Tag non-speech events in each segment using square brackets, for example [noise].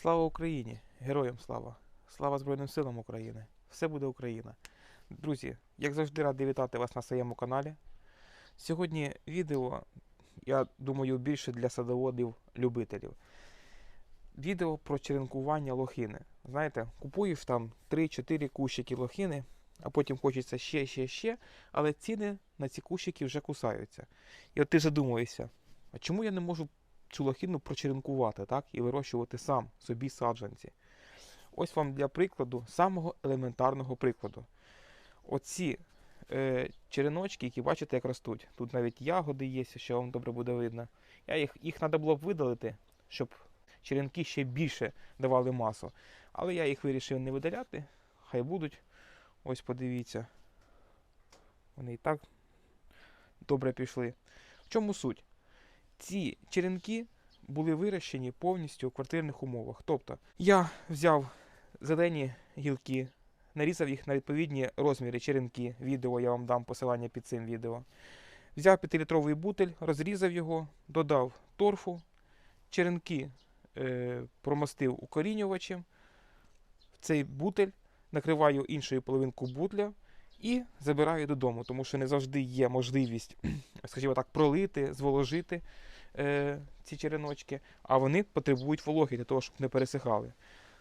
Слава Україні! Героям слава! Слава Збройним силам України! Все буде Україна! Друзі, як завжди, радий вітати вас на своєму каналі. Сьогодні відео, я думаю, більше для садоводів-любителів. Відео про черенкування лохини. Знаєте, купуєш там 3-4 кущики лохини, а потім хочеться ще, ще, ще, але ціни на ці кущики вже кусаються. І от ти задумуєшся, а чому я не можу лохину прочеренкувати так, і вирощувати сам собі саджанці. Ось вам для прикладу, самого елементарного прикладу. Оці е, череночки, які бачите, як ростуть. Тут навіть ягоди є, що вам добре буде видно. Я їх, їх треба було б видалити, щоб черенки ще більше давали масу. Але я їх вирішив не видаляти. Хай будуть. Ось подивіться. Вони і так добре пішли. В чому суть? Ці черенки були вирощені повністю у квартирних умовах. Тобто я взяв зелені гілки, нарізав їх на відповідні розміри черенки. Відео я вам дам посилання під цим відео. Взяв 5-літровий бутель, розрізав його, додав торфу, черенки е, промостив укорінювачем. В цей бутель накриваю іншою половинку бутля і забираю додому, тому що не завжди є можливість, [clears throat] скажімо так, пролити, зволожити е, ці череночки, а вони потребують вологи для того, щоб не пересихали.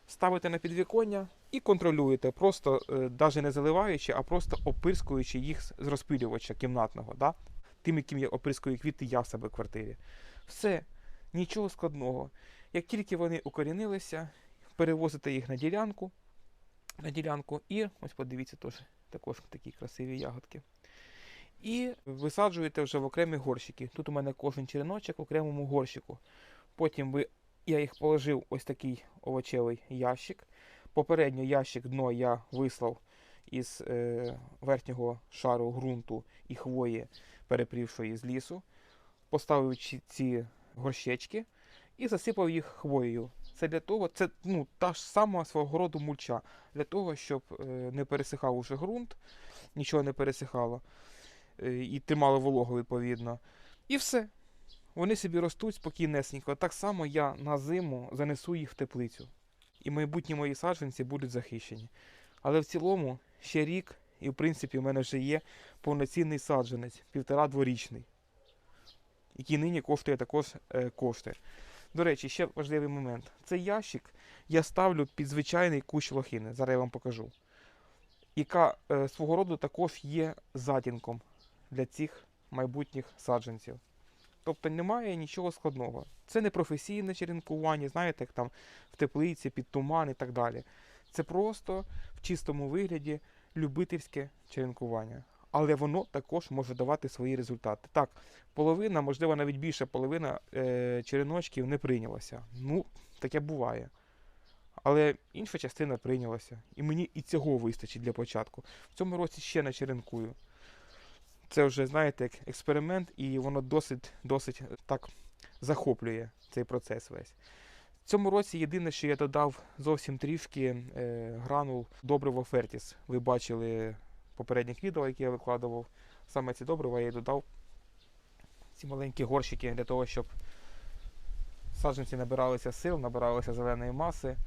Ставите на підвіконня і контролюєте, просто навіть не заливаючи, а просто опирскуючи їх з розпилювача кімнатного, да? тим, яким я опирскую квіти я в себе в квартирі. Все, нічого складного. Як тільки вони укорінилися, перевозите їх на ділянку, на ділянку і ось подивіться теж також такі красиві ягодки. І висаджуєте вже в окремі горщики. Тут у мене кожен череночок в окремому горщику. Потім ви, я їх положив ось такий овочевий ящик. Попередньо ящик дно я вислав із е, верхнього шару ґрунту і хвої, перепрівшої з лісу. Поставив ці, горщечки і засипав їх хвоєю. Це для того, це ну, та ж сама свого роду мульча, для того, щоб е, не пересихав уже ґрунт, нічого не пересихало е, і тримало вологу відповідно. І все. Вони собі ростуть спокійнесенько. Так само я на зиму занесу їх в теплицю. І майбутні мої саджанці будуть захищені. Але в цілому ще рік, і в принципі в мене вже є повноцінний саджанець, півтора-дворічний, який нині коштує також е, кошти. До речі, ще важливий момент. Цей ящик я ставлю під звичайний кущ лохини. Зараз я вам покажу. Яка е, свого роду також є затінком для цих майбутніх саджанців. Тобто немає нічого складного. Це не професійне черенкування, знаєте, як там в теплиці, під туман і так далі. Це просто в чистому вигляді любительське черенкування. Але воно також може давати свої результати. Так, половина, можливо, навіть більша половина е, череночків не прийнялася. Ну, таке буває. Але інша частина прийнялася. І мені і цього вистачить для початку. В цьому році ще не черенкую. Це вже, знаєте, як експеримент, і воно досить досить так захоплює цей процес весь. В цьому році єдине, що я додав зовсім трішки е, гранул добриво Фертіс. Ви бачили попередніх відео, які я викладував. Саме ці добрива я і додав ці маленькі горщики для того, щоб саджанці набиралися сил, набиралися зеленої маси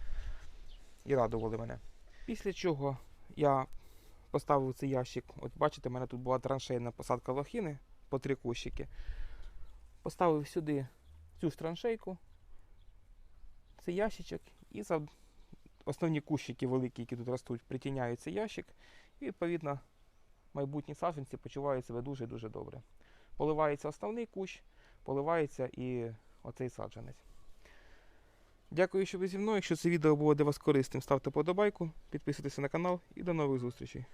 і радували мене. Після чого я поставив цей ящик. От бачите, в мене тут була траншейна посадка лохини по три кущики. Поставив сюди цю ж траншейку, цей ящичок, і за основні кущики великі, які тут ростуть, притіняю цей ящик. І відповідно майбутні саджанці почувають себе дуже-дуже добре. Поливається основний кущ, поливається і оцей саджанець. Дякую, що ви зі мною. Якщо це відео було для вас корисним, ставте подобайку, підписуйтесь на канал і до нових зустрічей.